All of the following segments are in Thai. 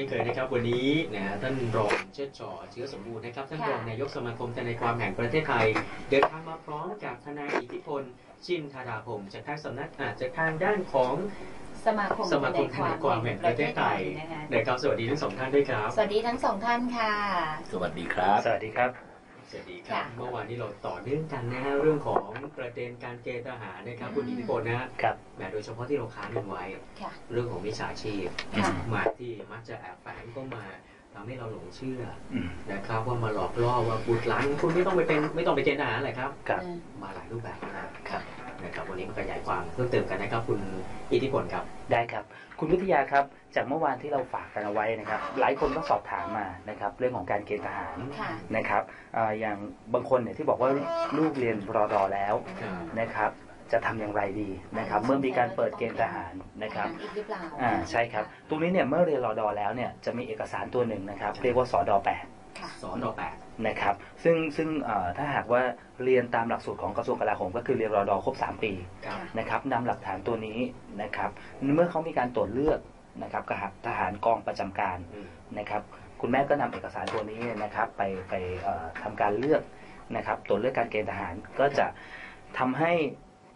ช่นเคยนะครับวันนี้นะฮะท่านรองเชิดชอเชื้อสมบูรณ์นะครับท่านค่ะรองนายกสมาคมทนายความแห่งประเทศไทย เดินทางมาพร้อมกับทนายอิทธิพล ชินธาดาพงศ์จากทางสำนักอาจจากทางด้านของสมาคมสมาคมทนายความแห่งประเทศไทยนะคะนะครับสวัสดีทั้งสองท่านด้วยครับ สวัสดีทั้งสองท่านค่ะ สวัสดีครับ สวัสดีครับ สวัสดีครับค่ะเมื่อวานนี้เราต่อเนื่องกันนะฮะเรื่องของประเด็นการเกณฑ์ทหารนะครับคุณอิทธิพลนะฮะครับ แหมโดยเฉพาะที่เราค้างกันไว้ ค่ะ เรื่องของมิจฉาชีพค่ะ มาที่มักจะแอบแฝงเข้ามาทำให้เราหลงเชื่ออืมนะครับว่ามาหลอกล่อว่าบุตรหลานคุณไม่ต้องไปเป็นไม่ต้องไปเกณฑ์ทหารแหละครับ ครับเออมาหลายรูปแบบนะครับ นะครับวันนี้มาขยายความเพิ่มเติมกันนะครับคุณอิทธิพลครับได้ครับ คุณวิทยาครับ จากเมื่อวานที่เราฝากกันเอาไว้นะครับ หลายคนก็สอบถามมานะครับเรื่องของการเกณฑ์ทหารค่ะนะครับอ่าอย่างบางคนเนี่ยที่บอกว่าลูกเรียนรอดอแล้วครับนะครับจะทำอย่างไรดีนะครับเมื่อมีการเปิดเกณฑ์ทหารนะครับอีกหรือเปล่าอ่าใช่ครับตรงนี้เนี่ยเมื่อเรียนรอดอแล้วเนี่ยจะมีเอกสารตัวหนึ่งนะครับ เรียกว่าสอดอแปดค่ะสอนอแปด นะครับ ซึ่งซึ่งเอ่อถ้าหากว่าเรียนตามหลักสูตรของกระทรวงกลาโหมก็คือเรียนรอดอครบ 3 ปีครับนะครับนำหลักฐานตัวนี้นะครับเมื่อเขามีการตรวจเลือกนะครับกับทหารกองประจำการอืมนะครับคุณแม่ก็นำเอกสารตัวนี้นะครับไปไปเอ่อทำการเลือกนะครับตรวจเลือกการเกณฑ์ทหารก็จะทำให้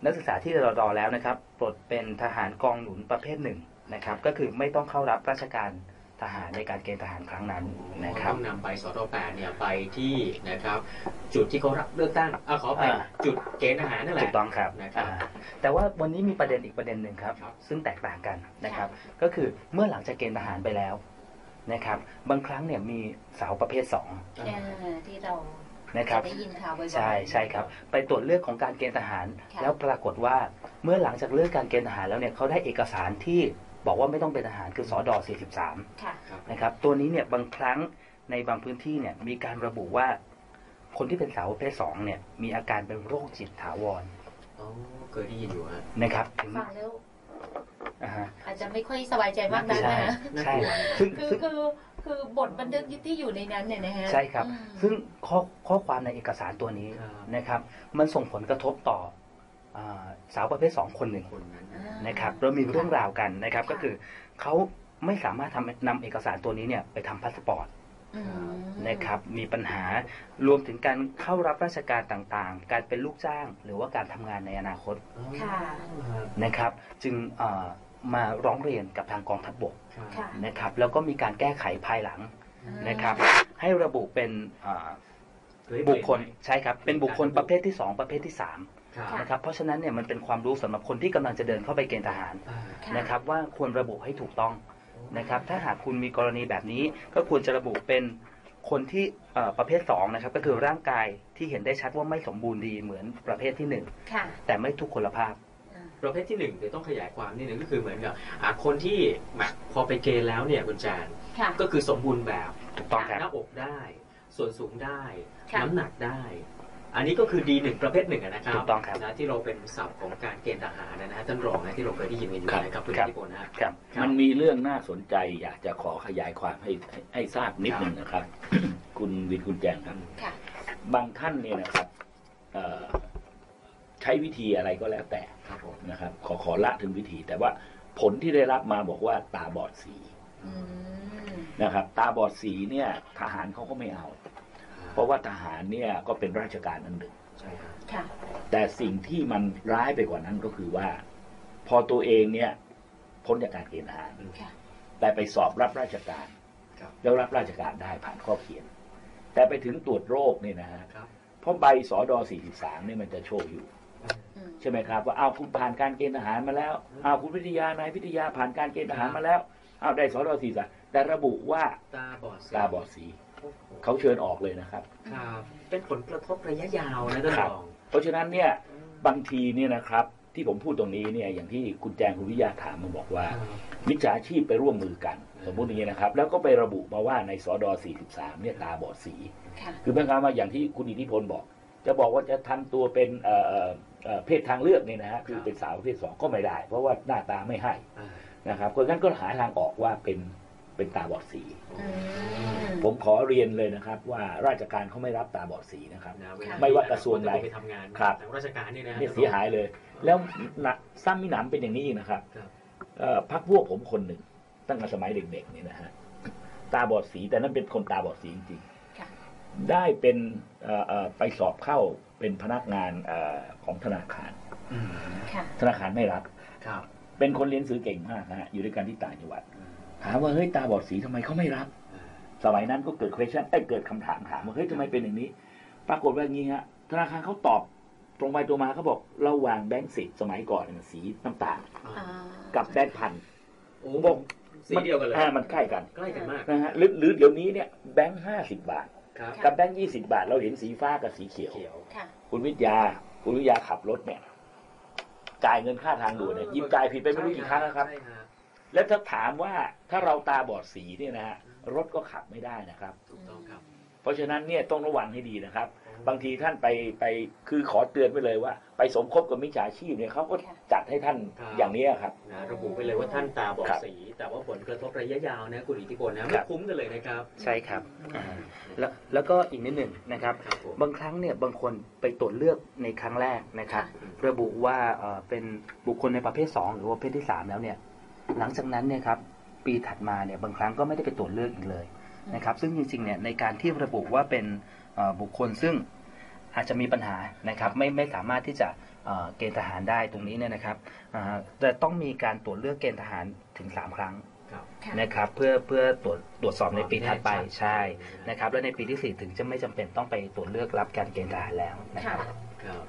นักศึกษาที่เรียนรอดอแล้วนะครับปลดเป็นทหารกองหนุนประเภทหนึ่งนะครับก็คือไม่ต้องเข้ารับราชการ ทหารในการเกณฑ์ทหารครั้งนั้นนะครับต้องนำใบสอนอแปดเนี่ยไปที่นะครับ จุดที่เขารับเลือกตั้งอะขอไปอ่าจุดเกณฑ์ทหารนั่นแหถูละกต้องครับนะครับอ่าแต่ว่าวันนี้มีประเด็นอีกประเด็นหนึ่งครับครับ ซึ่งแตกต่างกันนะครับ ก็คือเมื่อหลังจากเกณฑ์ทหารไปแล้วนะครับ บางครั้งเนี่ยมีสาวประเภทสองเออที่เรานะครับจะได้ยินข่าวบ่อยๆใช่ใช่ครับ ไปตรวจเลือกของการเกณฑ์ทหารค่ะแล้วปรากฏว่าเมื่อหลังจากเลือกการเกณฑ์ทหารแล้วเนี่ยเขาได้เอกสารที่ บอกว่าไม่ต้องเป็นทหารคือสอดอ43ค่ะครับนะครับ ตัวนี้เนี่ยบางครั้งในบางพื้นที่เนี่ยมีการระบุว่า คนที่เป็นสาวประเภทสองเนี่ย มีอาการเป็นโรคจิตถาวรอ๋อเคยได้ยินอยู่ฮะนะครับถึงฟังแล้วอ่าฮะอาจจะไม่ค่อยสบายใจมากนักใช่นะน่าใช่กลัวซึ่งคือซึ่งคือคือบทบันทึกที่อยู่ในนั้นเนี่ยนะฮะใช่ครับอืมซึ่งข้อข้อความในเอกสารตัวนี้ครับนะครับ มันส่งผลกระทบต่ออา สาวประเภทสองคนหนึ่งคนนั้นอ่านะครับเรามีเรื่องราวกันนะครับค่ะก็คือเขาไม่สามารถทำนำเอกสารตัวนี้เนี่ยไปทำพาสปอร์ตอืมนะครับมีปัญหารวมถึงการเข้ารับราชการต่างๆ การเป็นลูกจ้าง หรือว่าการทำงานในอนาคตค่ะนะครับ จึงเอ่อมาร้องเรียนกับทางกองทัพบกค่ะนะครับ แล้วก็มีการแก้ไขภายหลังนะครับ ให้ระบุเป็นเอ่อบุคคลใช่ครับเป็นบุคคลประเภทที่ 2 ประเภทที่3ครับค่ะ นะครับเพราะฉะนั้นเนี่ยมันเป็นความรู้สำหรับคนที่กำลังจะเดินเข้าไปเกณฑ์ทหารอ่าค่ะนะครับว่าควรระบุให้ถูกต้องนะครับถ้าหากคุณมีกรณีแบบนี้ก็ควรจะระบุเป็นคนที่เอ่อประเภท2นะครับก็คือร่างกายที่เห็นได้ชัดว่าไม่สมบูรณ์ดีเหมือนประเภทที่ค่ะ1แต่ไม่ทุกคนภาพอ่าประเภทที่หนึ่งเดี๋ยวต้องขยายความนิดนึงก็คือเหมือนกับอ่าคนที่แบบพอไปเกณฑ์แล้วเนี่ยคุณจานค่ะก็คือสมบูรณ์แบบถูกต้องครับหน้าอกได้ ส่วนสูงได้ค่ะน้ำหนักได้ อันนี้ก็คือดีหนึ่งประเภทหนึ่งอะนะครับถูกต้องครับนะที่เราเป็นศัพท์ของการเกณฑ์ทหารนะฮะท่านรองนะที่เราเคยได้ยินกันอยู่ครับนะครับคุณครับอิทธิพลนะฮะครับครับ มันมีเรื่องน่าสนใจอยากจะขอขยายความให้ให้ให้ทราบนิดหนึ่งนะครับ คุณวินคุณแจงครับค่ะบางท่านเนี่ยนะครับเอ่อใช้วิธีอะไรก็แล้วแต่ครับผมนะครับ ขอขอละถึงวิธี แต่ว่าผลที่ได้รับมาบอกว่าตาบอดสีอืมนะครับ ตาบอดสีเนี่ย ทหารเขาก็ไม่เอา เพราะว่าทหารเนี่ยก็เป็นราชการอันหนึ่งใช่ครับค่ะ แต่สิ่งที่มันร้ายไปกว่านั้นก็คือว่า พอตัวเองเนี่ยพ้นจากการเกณฑ์ทหาร ค่ะ แต่ไปสอบรับราชการ ครับ แล้วรับราชการได้ผ่านข้อเขียน แต่ไปถึงตรวจโรคเนี่ยนะฮะครับเพราะใบสอดอ43เนี่ยมันจะโชว์อยู่ อืม ใช่ไหมครับว่าเอาวคุณผ่านการเกณฑ์ทหารมาแล้วเอาวคุณวิทยานายวิทยาผ่านการเกณฑ์ทหารมาแล้วเอาวได้สอดอ43แต่ระบุว่าตาบอดสีตาบอดสีโอ้โห เขาเชิญออกเลยนะครับ ครับ เป็นผลกระทบระยะยาวนะท่านครัรบอง เพราะฉะนั้นเนี่ยบางทีเนี่ยนะครับที่ผมพูดตรงนี้เนี่ยอย่างที่คุณแจงคุณวิทยาถามมาบอกว่ามิจฉาชีพไปร่วมมือกัน สมมติอย่างนี้นะครับ แล้วก็ไประบุมาว่าในสอดอ43เนี่ยตาบอดสีค่ะคือเป็นการว่าอย่างที่คุณอิทธิพลบอก จะบอกว่าจะทำตัวเป็นเอ่อเอ่อเอ่อเพศทางเลือกเนี่ยนะฮะคือเป็นสาวประเภทสองก็ไม่ได้ เพราะว่าหน้าตาไม่ให้อ่านะครับเพราะงั้นก็หาทางออกว่าเป็น เป็นตาบอดสีอืมผมขอเรียนเลยนะครับ ว่าราชการเขาไม่รับตาบอดสีนะครับนะเวค่ะลาไม่ว่ากระทรวงใดไปทำงานครับทางราชการเนี่ยนะเนี่ยเสียหายเลย แล้วหนักซ้ำมิหนำเป็นอย่างนี้อีกนะครับครับเอ่อพักพวกผมคนหนึ่ง ตั้งแต่สมัยเด็กๆเนี่ยนะฮะตาบอดสีแต่นั่นเป็นคนตาบอดสีจริงค่ะๆได้เป็นเอ่อเอ่อไปสอบเข้าเป็นพนักงานเอ่อของธนาคารอืมค่ะธนาคารไม่รับครับเป็นคนเรียนหนังสือเก่งมากนะฮะอยู่ด้วยกันที่ต่างจังหวัด ถามว่าเฮ้ยตาบอดสีทำไมเขาไม่รับ สมัยนั้นก็เกิด question เอ้ยเกิดคำถามถามว่าเฮ้ยทำไมเป็นอย่างนี้ ปรากฏว่าอย่างนี้ฮะธนาคารเขาตอบตรงไปตรงมาเขาบอกระหว่างแบงค์สิบสมัยก่อนเนี่ยสีน้ำตาลอ่ากับแบงค์พันโอ้บอกสีเดียวกันเลยอ่ามันใกล้กันใกล้กันมากนะฮะหรือหรือเดี๋ยวนี้เนี่ยแบงค์ห้าสิบบาทครับกับแบงค์ยี่สิบาท เราเห็นสีฟ้ากับสีเขียวเขียวค่ะคุณวิทยาคุณวิทยาขับรถเนี่ยจ่ายเงินค่าทางด่วนเนี่ยหยิบจ่ายผิดไปไม่รู้กี่ครั้งแล้วครับใช่ฮะ แล้วถ้าถามว่าถ้าเราตาบอดสีเนี่ยนะฮะรถก็ขับไม่ได้นะครับ ถูกต้องครับ เพราะฉะนั้นเนี่ยต้องระวังให้ดีนะครับ บางทีท่านไปไปคือขอเตือนไว้เลยว่า ไปสมคบกับมิจฉาชีพเนี่ยเขาก็จัดให้ท่านครับ อย่างนี้ครับ นะระบุไปเลยว่าท่านตาบอดครับ สี แต่ว่าผลกระทบระยะยาวนะคุณอิทธิพลนะคไม่รับคุ้มกันเลยนะครับ ใช่ครับอ่าแล้วแล้วก็อีกนิดหนึ่งนะครับ ครับผมบางครั้งเนี่ยบางคนไปตรวจเลือกในครั้งแรกนะครับ ระบุว่าเอ่อเป็นบุคคลในประเภท 2 หรือว่าประเภทที่ 3 แล้วเนี่ย หลังจากนั้นเนี่ยครับปีถัดมาเนี่ยบางครั้งก็ไม่ได้ไปตรวจเลือกอีกเลยนะครับซึ่งจริงๆเนี่ยในการที่ระบุว่าเป็นเอ่อบุคคลซึ่งอาจจะมีปัญหานะครับไม่ไม่สามารถที่จะเอ่อเกณฑ์ทหารได้ตรงนี้เนี่ยนะครับอ่าจะต้องมีการตรวจเลือกเกณฑ์ทหารถึง 3 ครั้งครับค่ะนะครับเพื่อเพื่อตรวจตรวจสอบในปีถัดไปความแน่ชัดใช่นะครับและในปีที่ 4 ถึงจะไม่จำเป็นต้องไปตรวจเลือกรับการเกณฑ์ทหารแล้วนะครับครับ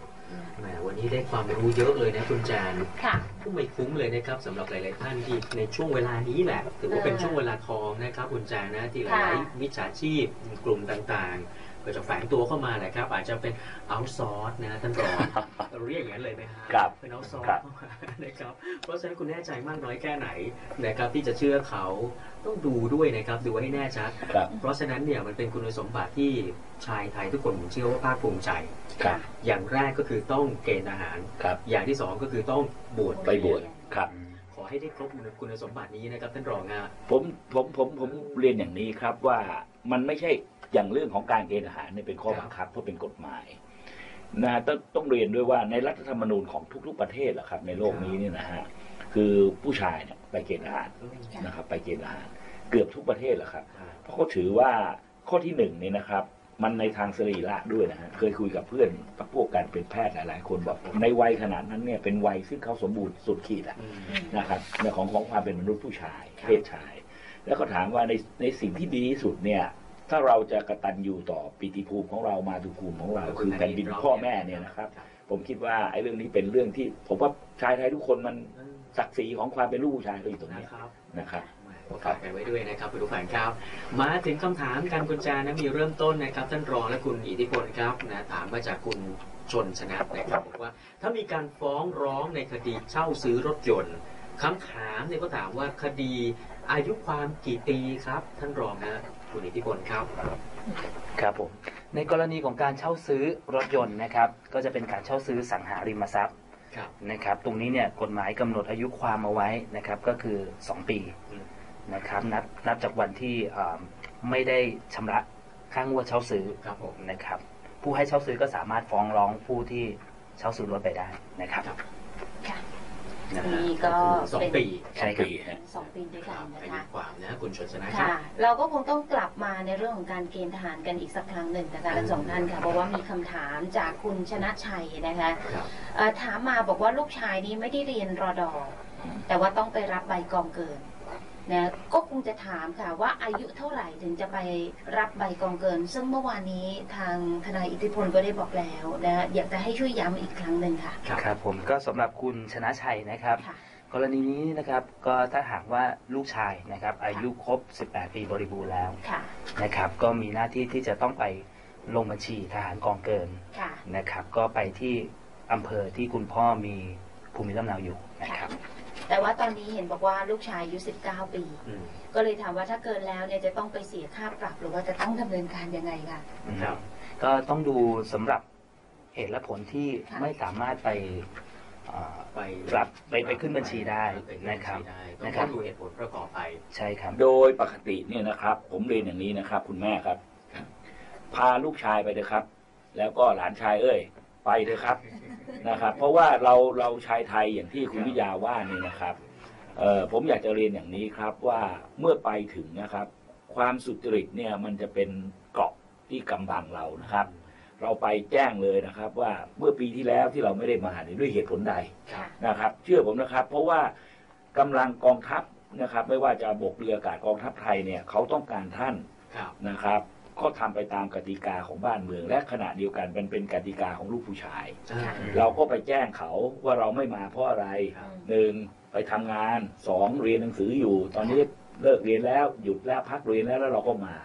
แหมวันนี้ได้ความรู้เยอะเลยนะคุณจานค่ะผู้ไม่คุ้มเลยนะครับสำหรับหลาย ๆ ท่านที่ในช่วงเวลานี้แหละถือว่าเป็นเออช่วงเวลาทองนะครับคุณจานนะที่หค่ะลายๆมิจฉาชีพกลุ่มต่าง ๆ ก็จะแฝงตัวเข้ามาแหละครับ อาจจะเป็นเอาซอร์สนะท่านรองเรียกอย่างนั้นเลยไหมฮะครับเป็นเอาซอร์ครัสบเข้ามานะครับเพราะฉะนั้นคุณแน่ใจมากน้อยแค่ไหนนะครับที่จะเชื่อเขาต้องดูด้วยนะครับดูให้แน่ชัดครับเพราะฉะนั้นเนี่ยมันเป็นคุณสมบัติที่ชายไทยทุกคนผมเชื่อว่าภาคภูมิใจครับอย่างแรกก็คือต้องเกณฑ์ทหารครับอย่างที่สองก็คือต้องบวชไปบวชครับขอให้ได้ครบคุณสมบัตินี้นะครับท่านรองอะผมผมผมผมเรียนอย่างนี้ครับว่ามันไม่ใช่ อย่างเรื่องของการเกณฑ์ทหารเนี่ยเป็นข้อบังคับเพราะเป็นกฎหมายนะต้องต้องเรียนด้วยว่าในรัฐธรรมนูญของทุก ๆ ประเทศแหละครับ ในโลกนี้เนี่ยนะฮะคือผู้ชายเนี่ยไปเกณฑ์ทหารนะครับ ไปเกณฑ์ทหาร เกือบทุกประเทศแหละครับ เพราะเขาถือว่าข้อที่หนึ่งเนี่ยนะครับ มันในทางสรีระด้วยนะฮะเคยคุยกับเพื่อนพวกการเป็นแพทย์หลายๆคนบอกในวัยขนาดนั้นเนี่ยเป็นวัยซึ่งเขาสมบูรณ์สุดขีดอะอืมนะครับในของของความเป็นมนุษย์ผู้ชายครับเพศชาย แล้วก็ถามว่าในในสิ่งที่ดีที่สุดเนี่ย ถ้าเราจะกระตันอยู่ต่อปิติภูมิของเรามาตุภูมิของเรา คือแผ่นดินพ่อแม่เนี่ยนะครับ ผมคิดว่าไอ้เรื่องนี้เป็นเรื่องที่ผมว่าชายไทยทุกคนมันศักดิ์ศรีของความเป็นลูกผู้ชายก็อยู่ตรงนะนี้ครับนะครับก็ฝากกันไว้ด้วยนะครับคุณผู้ฟังครับ มาถึงคำถามการกุญแจนะมีเริ่มต้นนะครับท่านรองและคุณอิทธิพลครับนะถามมาจากคุณชนชนะนะครับบอกว่า ถ้ามีการฟ้องร้องในคดีเช่าซื้อรถยนต์คำถามเนี่ยก็ถามว่าคดีอายุความกี่ปีครับ ท่านรองนะ คุณอิทธิพลครับ ครับผม ในกรณีของการเช่าซื้อรถยนต์นะครับ ก็จะเป็นการเช่าซื้อสังหาริมทรัพย์ครับนะครับ ตรงนี้เนี่ยกฎหมายกำหนดอายุความเอาไว้นะครับ ก็คือ 2 ปีอืมนะครับ นับนับจากวันที่อ่าไม่ได้ชำระค่างวดเช่าซื้อครับผมนะครับ ผู้ให้เช่าซื้อก็สามารถฟ้องร้องผู้ที่เช่าซื้อรถไปได้นะครับครับค่ะ นะฮะนี่ก็สองเป็นปีใช่ครับปีฮะสองปีด้วยคกัรันบนะอายุคะความนะคุณชนชนะครัค่ะบเราก็คงต้องกลับมาในเรื่องของการเกณฑ์ทหารกันอีกสักครั้งหนึ่งนะคะทั้งสองท่านค่ะเพราะว่ามีคำถามจากคุณชนะชัยนะคะครับเอ่อถามมาบอกว่าลูกชายนี้ไม่ได้เรียนรอดอแต่ว่าต้องไปรับใบกองเกิน นะก็คงจะถามค่ะว่าอายุเท่าไหร่ถึงจะไปรับใบกองเกิน ซึ่งเมื่อวานนี้ทางทนายอิทธิพลก็ได้บอกแล้วนะอยากจะให้ช่วยย้ำอีกครั้งหนึ่งค่ะ ครับครับผมก็สำหรับคุณชนะชัยนะครับค่ะกรณีนี้นะครับก็ถ้าหากว่าลูกชายนะครับอายุครบ 18 ปีบริบูรณ์แล้วค่ะนะครับก็มีหน้าที่ที่จะต้องไปลงบัญชีทหารกองเกินค่ะนะครับ ก็ไปที่อำเภอที่คุณพ่อมีภูมิลำเนาอยู่นะครับ แต่ว่าตอนนี้เห็นบอกว่าลูกชายอายุ 19 ปี อืมก็เลยถามว่าถ้าเกินแล้วเนี่ยจะต้องไปเสียค่าปรับหรือว่าจะต้องดำเนินการยังไงคะ ครับ ก็ต้องดูสำหรับเหตุและผลที่ค่ะ ไม่สามารถไปเอ่อ ไปรับไปไปขึ้นบัญชีได้ไปขึ้นบัญชีนะครับได้นะคต้รัอบงดูเหตุผลประกอบไป ใช่ครับ โดยปกติเนี่ยนะครับ ผมเรียนอย่างนี้นะครับ คุณแม่ครับ พาลูกชายไปเถอะครับ แล้วก็หลานชายเอ้ย ไปเถอะครับ นะครับ เพราะว่าเราเราชายไทยอย่างที่คุณวิยาว่านี่นะครับเอ่อผมอยากจะเรียนอย่างนี้ครับว่าเมื่อไปถึงนะครับ ความสุจริตเนี่ยมันจะเป็นเกราะที่กำบังเรานะครับ เราไปแจ้งเลยนะครับ ว่าเมื่อปีที่แล้วที่เราไม่ได้มาเนี่ยด้วยเหตุผลใดค่ะนะครับ เชื่อผมนะครับ เพราะว่ากำลังกองทัพนะครับ ไม่ว่าจะบกเรืออากาศกองทัพไทยเนี่ยเขาต้องการท่านครับนะครับ ก็ทำไปตามกติกาของบ้านเมือง และขณะเดียวกันเป็นเป็นกติกาของลูกผู้ชายอ่าเราก็ไปแจ้งเขาว่าเราไม่มาเพราะอะไรครับหนึ่งไปทำงานสองเรียนหนังสืออยู่ ตอนนี้เลิกเรียนแล้วหยุดแล้วพักเรียนแล้วแล้วเราก็มา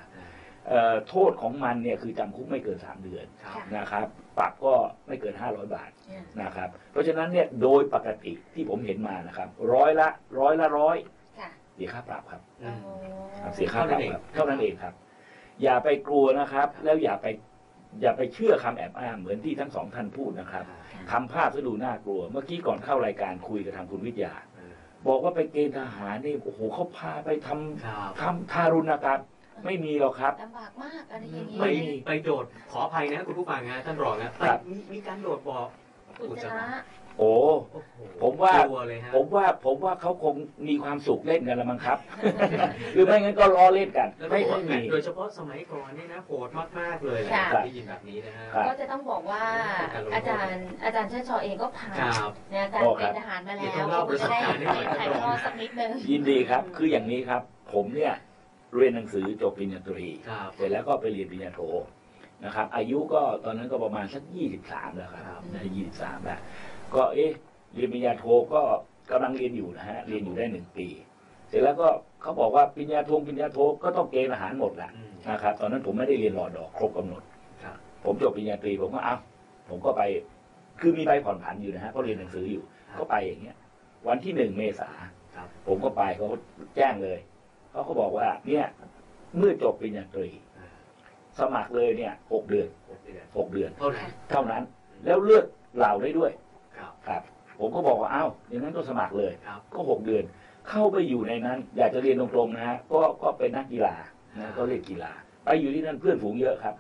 เอ่อโทษของมันเนี่ยคือจำคุกไม่เกินสามเดือนครับนะครับปรับก็ไม่เกินห้าร้อยบาทอืมนะครับ เพราะฉะนั้นเนี่ยโดยปกติที่ผมเห็นมานะครับ ร้อยละร้อยละร้อยค่ะเสียค่าปรับครับอืมครับเสียค่าปรับครับเท่านั้นเองครับ อย่าไปกลัวนะครับ แล้วอย่าไปอย่าไปเชื่อคำแอบอ้างเหมือนที่ทั้งสองท่านพูดนะครับทำภาพซะดูน่ากลัว เมื่อกี้ก่อนเข้ารายการคุยกับทางคุณวิทยา บอกว่าไปเกณฑ์ทหารนี่โอ้โหเขาพาไปทำครับทำทารุณกรรมไม่มีหรอกครับลำบากมากอะไรอย่างนี้ไปไปโดดขออภัยนะคุณผู้ฟังนะท่านรองนะไปครับมีมีการโดดบ่ออุจจาระ โอ้โอ้โหผมว่ากลัวเลยฮะผมว่าผมว่าเขาคงมีความสุขเล่นกันละมั้งครับ หรือไม่งั้นก็ล้อเล่นกัน แล้วไม่ไม่ไม่มี โดยเฉพาะสมัยก่อนนี่นะโหดมากๆเลยค่ะ ได้ยินแบบนี้นะฮะ ครับ ก็จะต้องบอกว่าอาจารย์อาจารย์เชิดชอเองก็ผ่านครับนะการโอ้เป็ครันบทหารมาเดี๋แล้ยววต้องเล่าประสจะบได้การณ์ให้หน่อย ถ่ายทอดสักนิดนึง ยินดีครับ คืออย่างนี้ครับ ผมเนี่ยเรียนหนังสือจบปริญญาตรี ครับ เสร็จแล้วก็ไปเรียนปริญญาโทนะครับ อายุก็ตอนนั้นก็ประมาณสักยี่สิบสามแล้วครับยี่สิบสามแล้ว ก็เอ๊ะเรียนปริญญาโทก็กำลังเรียนอยู่นะฮะเรียนอยู่ได้หนึ่งปี เสร็จแล้วก็เขาบอกว่าปริญญาโทปริญญาโทก็ต้องเกณฑ์อาหารหมดแหละอืมนะครับตอนนั้นผมไม่ได้เรียนรอดอกครบกำหนดครับผมจบปริญญาตรีผมก็เอ้าผมก็ไปคือมีใบผ่อนผันอยู่นะฮะเพราะเรียนหนังสืออยู่ก็ไปอย่างเงี้ย วันที่หนึ่งเมษาครับผมก็ไปเขาแจ้งเลยเขาก็บอกว่า เนี่ย เมื่อจบปริญญาตรีอ่าสมัครเลยเนี่ยหกเดือนหกเดือนหกเดือนเท่านั้น เท่านั้น แล้วเลือกเหล่าได้ด้วย ครับครับ ผมก็บอกว่าอ้าวอย่างนั้นก็สมัครเลยครับ ก็หกเดือน เข้าไปอยู่ในนั้น อยากจะเรียนตรงๆนะฮะก็ก็เป็นนักกีฬานะก็เล่นกีฬา ไปอยู่ที่นั่นเพื่อนฝูงเยอะครับ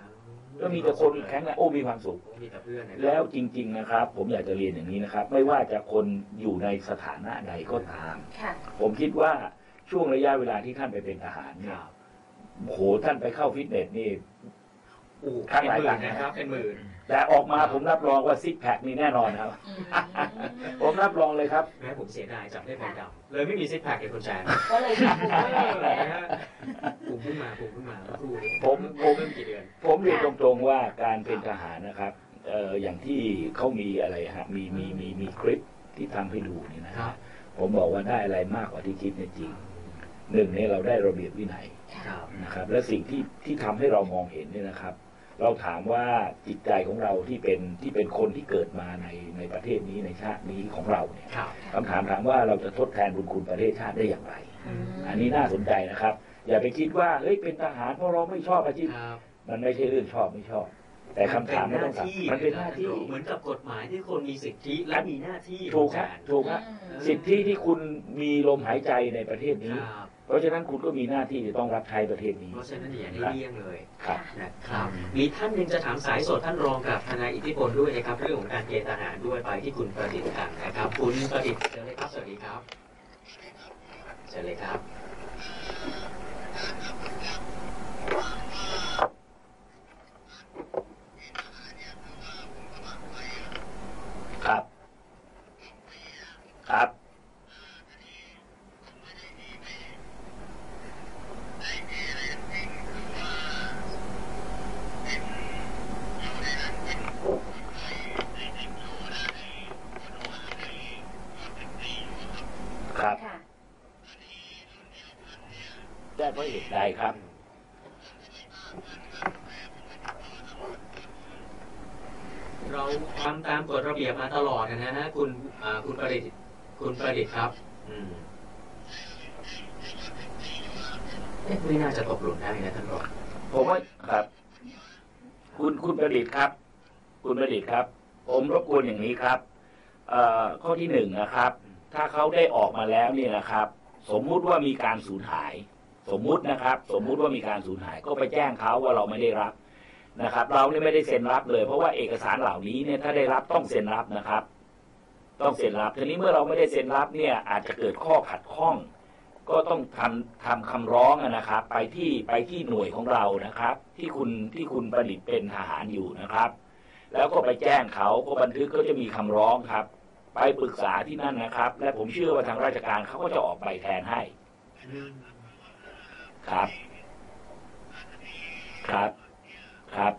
ก็มีแต่คนแข็งแรงโอ้มีความสุข มีแต่เพื่อนนะครับแล้วจริง ๆนะครับ ผมอยากจะเรียนอย่างนี้นะครับ ไม่ว่าจะคนอยู่ในสถานะใดก็ตาม ค่ะ ผมคิดว่าช่วงระยะเวลาที่ท่านไปเป็นทหารคเนี่ยรับโอ้โหท่านไปเข้าฟิตเนสนี่ อู้ข้างเป็นหลายหมื่ตันงค์นะครับ เป็นหมื่น แต่ออกมาผมรับรองว่าซิกแพคนี่แน่นอนครับอืมผมรับรองเลยครับแม้ผมเสียดายจับได้ใบดำเลยไม่มีซิกแพคเลยคุณแจนก็เลยถูกก็เลยนะฮะปุ่มขึ้นมาปุ่มขึ้นมาเมื่อครู่นี้ผมผมเริ่มกี่เดือน ผมเรียนตรงๆว่าการเป็นทหารนะครับเอ่ออย่างที่เขามีอะไรฮะมีมีมีมีคลิปที่ทำให้ดูนี่นะครัฮะบผมบอกว่าได้อะไรมากกว่าที่คิดเนี่ยจริงหนึ่งเนี่ยเราได้ระเบียบวินัยครับนะครับ และสิ่งที่ที่ทำให้เรามองเห็นเนี่ยนะครับ เราถามว่าจิตใจของเราที่เป็นที่เป็นคนที่เกิดมาในในประเทศนี้ในชาตินี้ของเราเนี่ยครับคำถามถามว่าเราจะทดแทนบุญคุณประเทศชาติได้อย่างไรอืมอันนี้น่าสนใจนะครับ อย่าไปคิดว่าเฮ้ยเป็นทหารเพราะเราไม่ชอบอาชีพครับมันไม่ใช่เรื่องชอบไม่ชอบ แต่คำถามไม่ต้องถามมันเป็นหน้าที่เหมือนกับกฎหมายที่คนมีสิทธิและมีหน้าที่ถูกคุณคแจรับนถูกครับอืมสิทธิที่คุณมีลมหายใจในประเทศนี้ครับ เพราะฉะนั้นคุณก็มีหน้าที่จะต้องรับใช้ประเทศนี้เพราะฉะนั้นอย่าได้เลี่ยงเลยครับนะครับ มีท่านหนึ่งจะถามสายสดท่านรองกับทนายอิทธิพลด้วยนะครับเรื่องของการเกณฑ์ทหารด้วยไปที่คุณประดิษฐ์กันนะครับ คุณประดิษฐ์เชิญเลยครับสวัสดีครับเชิญเลยครับครับ ครับ ครับ ค่ะ ได้เพราะเหตุใดครับ เราทำตามกฎระเบียบมาตลอดนะฮะคุณอ่าคุณประดิษฐ์คุณประดิษฐ์ครับ อืมเอ๊ะไม่น่าจะตกหล่นได้นะท่านรองผมว่าครับ คุณคุณประดิษฐ์ครับ คุณประดิษฐ์ครับ ผมรบกวนอย่างนี้ครับเอ่อข้อที่หนึ่งนะครับ ถ้าเขาได้ออกมาแล้วเนี่ยนะครับ สมมุติว่ามีการสูญหาย สมมุตินะครับ สมมุติว่ามีการสูญหายก็ไปแจ้งเขาว่าเราไม่ได้รับนะครับ เราเนี่ยไม่ได้เซ็นรับเลย เพราะว่าเอกสารเหล่านี้เนี่ยถ้าได้รับต้องเซ็นรับนะครับ ต้องเซ็นรับทีนี้เมื่อเราไม่ได้เซ็นรับเนี่ยอาจจะเกิดข้อขัดข้อง ก็ต้องทำทำคำร้องนะครับ ไปที่ไปที่หน่วยของเรานะครับ ที่คุณที่คุณประดิษฐ์เป็นทหารอยู่นะครับ แล้วก็ไปแจ้งเขาก็บันทึกก็จะมีคำร้องครับ ไปปรึกษาที่นั่นนะครับ และผมเชื่อว่าทางราชการเขาก็จะออกใบแทนให้ ครับ ครับ ครับ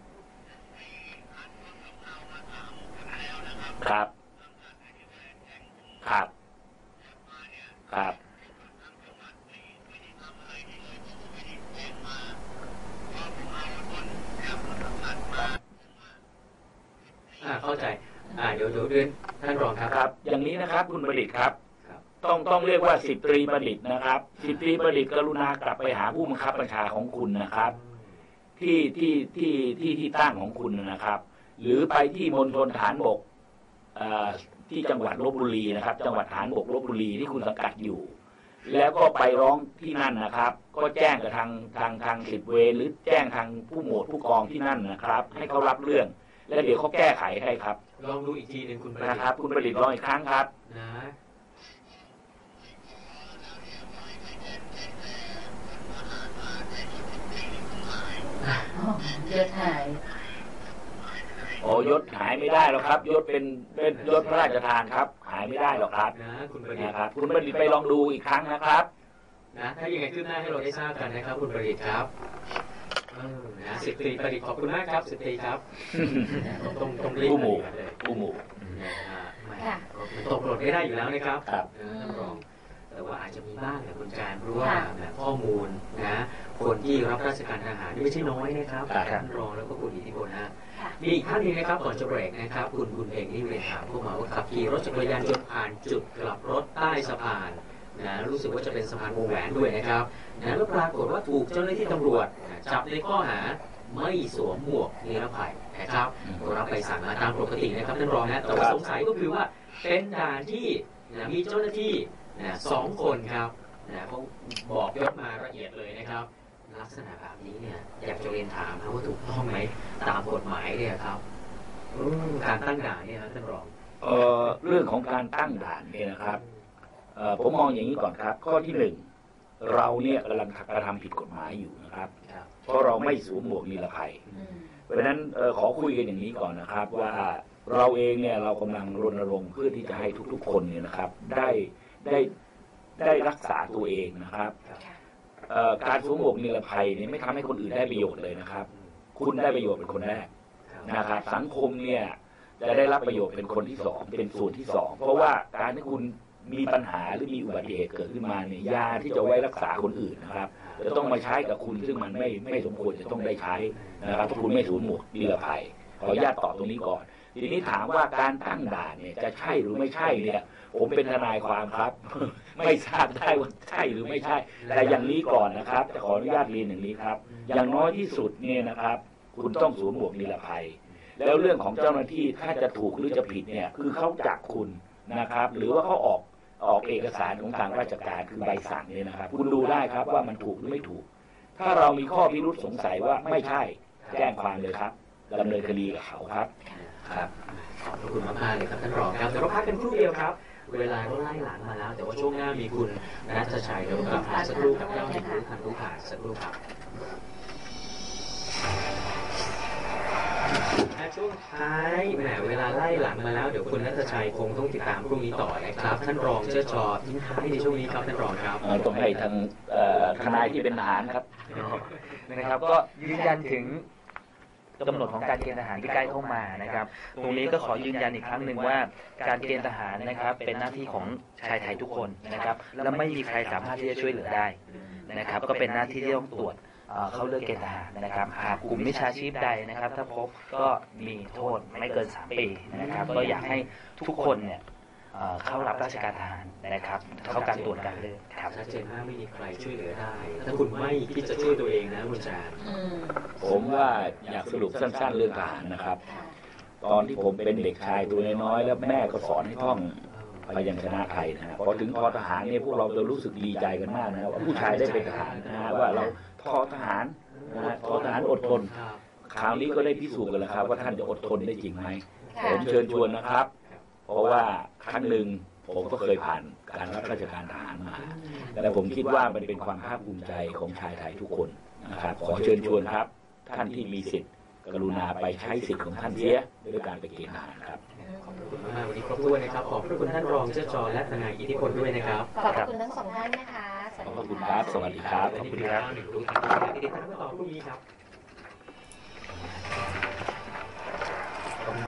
ครับ ครับ อ่าเข้าใจ อ่าเดี๋ยวเดี๋ยวเรียนท่านรองครับ ครับ อย่างนี้นะครับ คุณประดิษฐ์ครับ ครับ ต้องต้อง เรียกว่าสิบตรีประดิษฐ์นะครับสิบตรีประดิษฐ์กรุณากลับไปหาผู้บังคับบัญชาของคุณนะครับ ที่ที่ที่ที่ที่ตั้งของคุณนะครับ หรือไปที่มณฑลฐานบกเอ่อที่จังหวัดลบบุรีนะครับ จังหวัดฐานบกลบบุรีที่คุณสังกัดอยู่ แล้วก็ไปร้องที่นั่นนะครับ ก็แจ้งกับทางทางทางสิบเวรหรือแจ้งทางผู้หมวดผู้กองที่นั่นนะครับ ให้เขารับเรื่อง แล้วเดี๋ยวเขาแก้ไขให้ครับ ลองดูอีกทีหนึ่งคุณประดิษนะครับฐ์คุณประดิษฐ์ลองอีกครั้งครับนะ เลือดหาย โอ้ยศหายไม่ได้หรอกครับยศเป็นเป็นยศพระราชทานครับ หายไม่ได้หรอกครับนะคุณประดิษนะฐ์ครับ คุณประดิษฐ์ไปลองดูอีกครั้งนะครับนะถ้ายังไงขึ้นหน้าให้เราได้ทราบกันนะครับ คุณประดิษฐ์ครับเออนะสิบตรีประดิษฐ์ขอบคุณมากครับสิบตรีครับต้องต้องต้องรีบผู้หมู่กันเลยผู้หมู่นะฮะแหมค่ะมันตกหล่นไม่ได้อยู่แล้วนะครับครับ เออท่านรอง แต่ว่าอาจจะมีบ้างนะคุณการเพราะว่าค่ะแหมข้อมูลนะ คนที่รับราชการทหารนี่ไม่ใช่น้อยนะครับครับท่านรองแล้วก็คุณอิทธิพลนะค่ะมีอีกท่านหนึงนะครับก่อนจะเบรกนะครับ คุณบุญเพ็งนี่เรียนถามเข้ามาว่าขับขี่รถจักรยานยนต์ผ่านจุดกลับรถใต้สะพานนะรู้สึกว่าจะเป็นสะพานวงแหวนด้วยนะครับนะแล้วปรากฏว่าถูกเจ้าหน้าที่ตำรวจนะจับในข้อหาไม่สวมหมวกนิรภัยนะครับก็รับใบสั่งมาตามปกตินะครับท่านรองนะแต่ว่าสงสัยก็คือว่าเป็นด่านที่นะมีเจ้าหน้าที่นะสองคนครับนะเขาบอกยศมาละเอียดเลยนะครับ ลักษณะแบบนี้เนี่ยอยากจะเรียนถามนะว่าถูกต้องไหมตามกฎหมายเนี่ยครับอืมการตั้งด่านเนี่ยนะท่านรองเอ่อเรื่องของการตั้งด่านเนี่ยนะครับเอ่อผมมองอย่างนี้ก่อนครับ ข้อที่หนึ่งเราเนี่ยกำลังกระทำผิดกฎหมายอยู่นะครับครับเพราะเราไม่สวมหมวกนิรภัยอืมเพราะฉะนั้นเอ่อขอคุยกันอย่างนี้ก่อนนะครับ ว่าเราเองเนี่ยเรากำลังรณรงค์เพื่อที่จะให้ทุกๆ คนเนี่ยนะครับ ได้ได้ได้รักษาตัวเองนะครับค่ะเอ่อ การสวมหมวกนิรภัยเนี่ยไม่ทำให้คนอื่นได้ประโยชน์เลยนะครับ คุณได้ประโยชน์เป็นคนแรกนะครับสังคมเนี่ยจะได้รับประโยชน์เป็นคนที่สองเป็นส่วนที่สองเพราะว่าการที่คุณมีปัญหาหรือมีอุบัติเหตุเกิดขึ้นมาเนี่ยยาที่จะไว้รักษาคนอื่นนะครับ จะต้องมาใช้กับคุณซึ่งมันไม่ไม่สมควรจะต้องได้ใช้นะครับถ้าคุณไม่สวมหมวกนิรภัยขออนุญาตตอบตรงนี้ก่อน ทีนี้ถามว่าการตั้งด่านเนี่ยจะใช่หรือไม่ใช่เนี่ย ผมเป็นทนายความครับ ไม่ทราบได้ว่าใช่หรือไม่ใช่ แต่อย่างนี้ก่อนนะครับจะขออนุญาตเรียนอย่างนี้ครับ อย่างน้อยที่สุดเนี่ยนะครับ คุณต้องสวมหมวกนิรภัย แล้วเรื่องของเจ้าหน้าที่ถ้าจะถูกหรือจะผิดเนี่ย คือเขาจับคุณนะครับ หรือว่าเขาออกออกเอกสารของทางราชการคือใบสั่งเนี่ยนะครับ คุณดูได้ครับว่ามันถูกหรือไม่ถูก ถ้าเรามีข้อพิรุษสงสัยว่าไม่ใช่แจ้งความเลยครับดำเนินคดีกับเขาครับ ครับขอบพระคุณมากๆเลยครับท่านรองครับเดี๋ยวเราพักกันครู่เดียวครับ เวลาก็ไล่หลังมาแล้ว แต่ว่าช่วงหน้ามีคุณนัทชัยเดี๋ยวกลับมาสักครู่กับเจ้าหญิงรู้ทันรู้ผ่านสักครู่ครับและช่วงท้ายแหมเวลาไล่หลังมาแล้วเดี๋ยวคุณนัทชัยคงต้องติดตามพรุ่งนี้ต่อนะครับ ท่านรองเชิดชอทิ้งท้ายในช่วงนี้ครับท่านรองครับเอ่อต้องให้ทางเอ่อทนายที่เป็นทหารครับนะครับ ก็ยืนยันถึง กำหนดของการเกณฑ์ทหารที่ใกล้เข้ามานะครับ ตรงนี้ก็ขอยืนยันอีกครั้งหนึ่งว่า การเกณฑ์ทหารนะครับเป็นหน้าที่ของชายไทยทุกคนนะครับ และไม่มีใครสามารถที่จะช่วยเหลือได้นะครับ ก็เป็นหน้าที่ที่ต้องตรวจเอ่อเข้าเลือกเกณฑ์ทหารนะครับ หากกลุ่มมิจฉาชีพใดนะครับ ถ้าพบก็มีโทษไม่เกิน 3 ปีนะครับ ก็อยากให้ทุกคนเนี่ย เอ่อเข้ารับราชการทหารนะครับ เข้าการตรวจการเลือกครับชัดเจนมากไม่มีใครช่วยเหลือได้ ถ้าคุณไม่คิดจะช่วยตัวเองนะคุณจารอืมผมว่าอยากสรุปสั้น ๆ เรื่องทหารนะครับค่ะตอนที่ผมเป็นเด็กชายตัวน้อยๆแล้วแม่ก็สอนให้ท่องพยัญชนะไทยนะฮะพอถึงทอทหารเนี่ยพวกเราจะรู้สึกดีใจกันมากนะครับว่าผู้ชายได้เป็นทหารนะฮะว่าเราทอทหารนะฮะทอทหารอดทนครับคราวนี้ก็ได้พิสูจน์กันแล้วครับ ว่าท่านจะอดทนได้จริงไหมค่ะผมเชิญชวนนะครับ เพราะว่าครั้งหนึ่งผผมก็เคยผ่านการรับราชการทหารมาแต่ผมคิดว่ามันเป็นความภาคภูมิใจของชายไทยทุกคนนะครับขอเชิญชวนครับ ท่านที่มีสิทธิ์ กรุณาไปใช้สิทธิ์ของท่านเสียด้วยการไปเกณฑ์ทหารครับขอบคุณมากวันนี้ครบถ้วนนะครับขอบพระคุณท่านรองเจ้าจอและทนายอิทธิพลด้วยนะครับขอบพระคุณทั้งสองท่านนะคะสวัสขอบดีพระคุณะครับสวัสดีครับและนี่คือข่าวหนึ่งรู้ทันทีนะติดตามกันต่อพรุ่งนี้ครับ